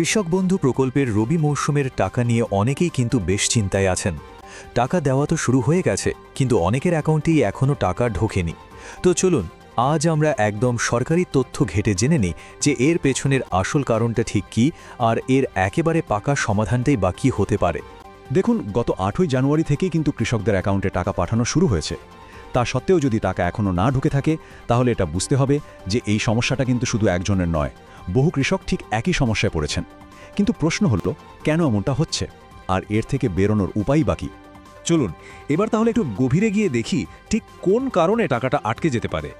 কৃষক বন্ধু প্রকল্পের রবি মৌসুমের টাকা নিয়ে অনেকেই কিন্তু বেশ চিন্তায় আছেন। টাকা দেওয়া তো শুরু হয়ে গেছে, কিন্তু অনেকের অ্যাকাউন্টেই এখনও টাকা ঢোকেনি। তো চলুন, আজ আমরা একদম সরকারি তথ্য ঘেটে জেনে নিই যে এর পেছনের আসল কারণটা ঠিক কি আর এর একেবারে পাকা সমাধানটাই বাকি হতে পারে। দেখুন, গত আটই জানুয়ারি থেকেই কিন্তু কৃষকদের অ্যাকাউন্টে টাকা পাঠানো শুরু হয়েছে। তা সত্ত্বেও যদি টাকা এখনও না ঢুকে থাকে, তাহলে এটা বুঝতে হবে যে এই সমস্যাটা কিন্তু শুধু একজনের নয়, বহু কৃষক ঠিক একই সমস্যায় পড়েছেন। কিন্তু প্রশ্ন হলো, কেন এমনটা হচ্ছে? আর এর থেকে বেরোনোর উপায় বাকি চলুন, এবার তাহলে একটু গভীরে গিয়ে দেখি ঠিক কোন কারণে টাকাটা আটকে যেতে পারে।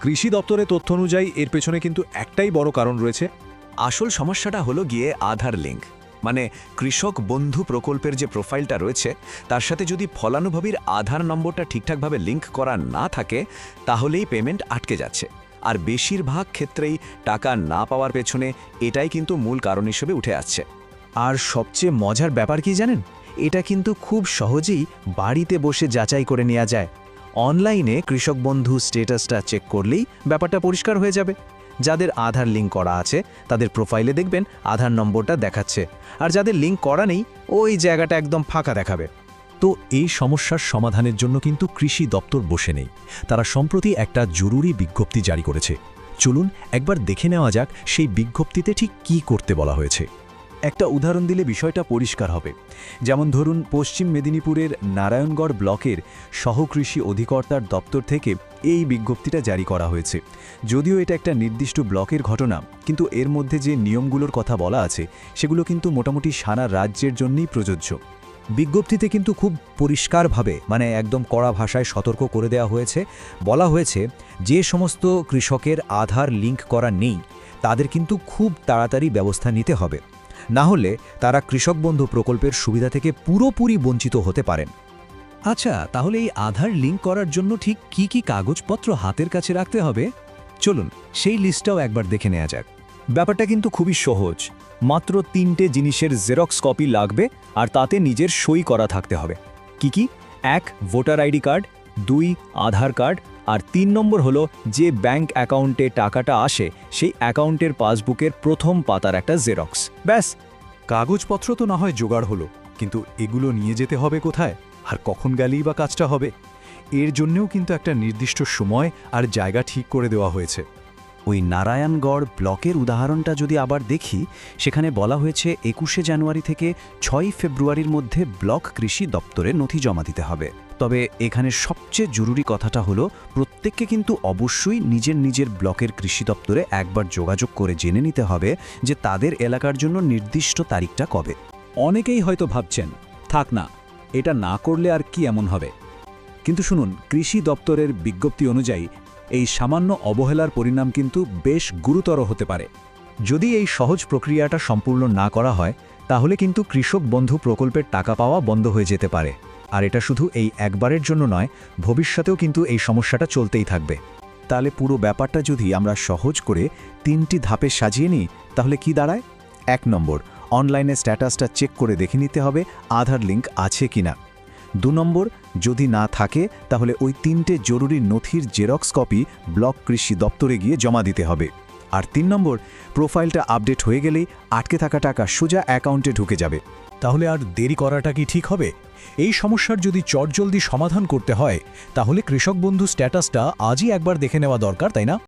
কৃষি দপ্তরের তথ্য অনুযায়ী এর পেছনে কিন্তু একটাই বড় কারণ রয়েছে। আসল সমস্যাটা হলো গিয়ে আধার লিঙ্ক। মানে কৃষক বন্ধু প্রকল্পের যে প্রোফাইলটা রয়েছে, তার সাথে যদি ফলানুভবীর আধার নম্বরটা ঠিকঠাকভাবে লিঙ্ক করা না থাকে, তাহলেই পেমেন্ট আটকে যাচ্ছে। আর বেশিরভাগ ক্ষেত্রেই টাকা না পাওয়ার পেছনে এটাই কিন্তু মূল কারণ হিসেবে উঠে আসছে। আর সবচেয়ে মজার ব্যাপার কি জানেন? এটা কিন্তু খুব সহজেই বাড়িতে বসে যাচাই করে নেওয়া যায়। অনলাইনে কৃষক বন্ধু স্টেটাসটা চেক করলেই ব্যাপারটা পরিষ্কার হয়ে যাবে। যাদের আধার লিঙ্ক করা আছে, তাদের প্রোফাইলে দেখবেন আধার নম্বরটা দেখাচ্ছে। আর যাদের লিঙ্ক করা নেই, ওই জায়গাটা একদম ফাঁকা দেখাবে। তো এই সমস্যার সমাধানের জন্য কিন্তু কৃষি দপ্তর বসে নেই। তারা সম্প্রতি একটা জরুরি বিজ্ঞপ্তি জারি করেছে। চলুন একবার দেখে নেওয়া যাক সেই বিজ্ঞপ্তিতে ঠিক কি করতে বলা হয়েছে। একটা উদাহরণ দিলে বিষয়টা পরিষ্কার হবে। যেমন ধরুন, পশ্চিম মেদিনীপুরের নারায়ণগড় ব্লকের সহকৃষি অধিকর্তার দপ্তর থেকে এই বিজ্ঞপ্তিটা জারি করা হয়েছে। যদিও এটা একটা নির্দিষ্ট ব্লকের ঘটনা, কিন্তু এর মধ্যে যে নিয়মগুলোর কথা বলা আছে, সেগুলো কিন্তু মোটামুটি সারা রাজ্যের জন্যই প্রযোজ্য। বিজ্ঞপ্তিতে কিন্তু খুব পরিষ্কারভাবে মানে একদম কড়া ভাষায় সতর্ক করে দেওয়া হয়েছে। বলা হয়েছে, যে সমস্ত কৃষকের আধার লিঙ্ক করা নেই, তাদের কিন্তু খুব তাড়াতাড়ি ব্যবস্থা নিতে হবে। না হলে তারা কৃষক বন্ধু প্রকল্পের সুবিধা থেকে পুরোপুরি বঞ্চিত হতে পারেন। আচ্ছা তাহলে এই আধার লিঙ্ক করার জন্য ঠিক কি কি কাগজপত্র হাতের কাছে রাখতে হবে? চলুন, সেই লিস্টটাও একবার দেখে নেওয়া যাক। ব্যাপারটা কিন্তু খুবই সহজ। মাত্র তিনটে জিনিসের জেরক্স কপি লাগবে আর তাতে নিজের সই করা থাকতে হবে। কি কি? এক, ভোটার আইডি কার্ড, দুই, আধার কার্ড আর তিন নম্বর হলো যে ব্যাংক অ্যাকাউন্টে টাকাটা আসে, সেই অ্যাকাউন্টের পাসবুকের প্রথম পাতার একটা জেরক্স ব্যাস। কাগজপত্র তো না হয় জোগাড় হলো, কিন্তু এগুলো নিয়ে যেতে হবে কোথায়? আর কখন গেলেই বা কাজটা হবে? এর জন্যেও কিন্তু একটা নির্দিষ্ট সময় আর জায়গা ঠিক করে দেওয়া হয়েছে। ওই নারায়ণগড় ব্লকের উদাহরণটা যদি আবার দেখি, সেখানে বলা হয়েছে একুশে জানুয়ারি থেকে ছয় ফেব্রুয়ারির মধ্যে ব্লক কৃষি দপ্তরে নথি জমা দিতে হবে। তবে এখানে সবচেয়ে জরুরি কথাটা হলো, প্রত্যেককে কিন্তু অবশ্যই নিজের নিজের ব্লকের কৃষি দপ্তরে একবার যোগাযোগ করে জেনে নিতে হবে যে তাদের এলাকার জন্য নির্দিষ্ট তারিখটা কবে। অনেকেই হয়তো ভাবছেন, থাক না, এটা না করলে আর কি এমন হবে? কিন্তু শুনুন, কৃষি দপ্তরের বিজ্ঞপ্তি অনুযায়ী, এই সামান্য অবহেলার পরিণাম কিন্তু বেশ গুরুতর হতে পারে। যদি এই সহজ প্রক্রিয়াটা সম্পূর্ণ না করা হয়, তাহলে কিন্তু কৃষক বন্ধু প্রকল্পের টাকা পাওয়া বন্ধ হয়ে যেতে পারে। আর এটা শুধু এই একবারের জন্য নয়, ভবিষ্যতেও কিন্তু এই সমস্যাটা চলতেই থাকবে। তাহলে পুরো ব্যাপারটা যদি আমরা সহজ করে তিনটি ধাপে সাজিয়ে নিই, তাহলে কি দাঁড়ায়? এক নম্বর, অনলাইনে স্ট্যাটাসটা চেক করে দেখে নিতে হবে আধার লিঙ্ক আছে কিনা। দু নম্বর, যদি না থাকে, তাহলে ওই তিনটে জরুরি নথির জেরক্স কপি ব্লক কৃষি দপ্তরে গিয়ে জমা দিতে হবে। আর তিন নম্বর, প্রোফাইলটা আপডেট হয়ে গেলেই আটকে থাকা টাকা সোজা অ্যাকাউন্টে ঢুকে যাবে। তাহলে আর দেরি করাটা কি ঠিক হবে? এই সমস্যার যদি চটজলদি সমাধান করতে হয়, তাহলে কৃষক বন্ধু স্ট্যাটাসটা আজই একবার দেখে নেওয়া দরকার, তাই না?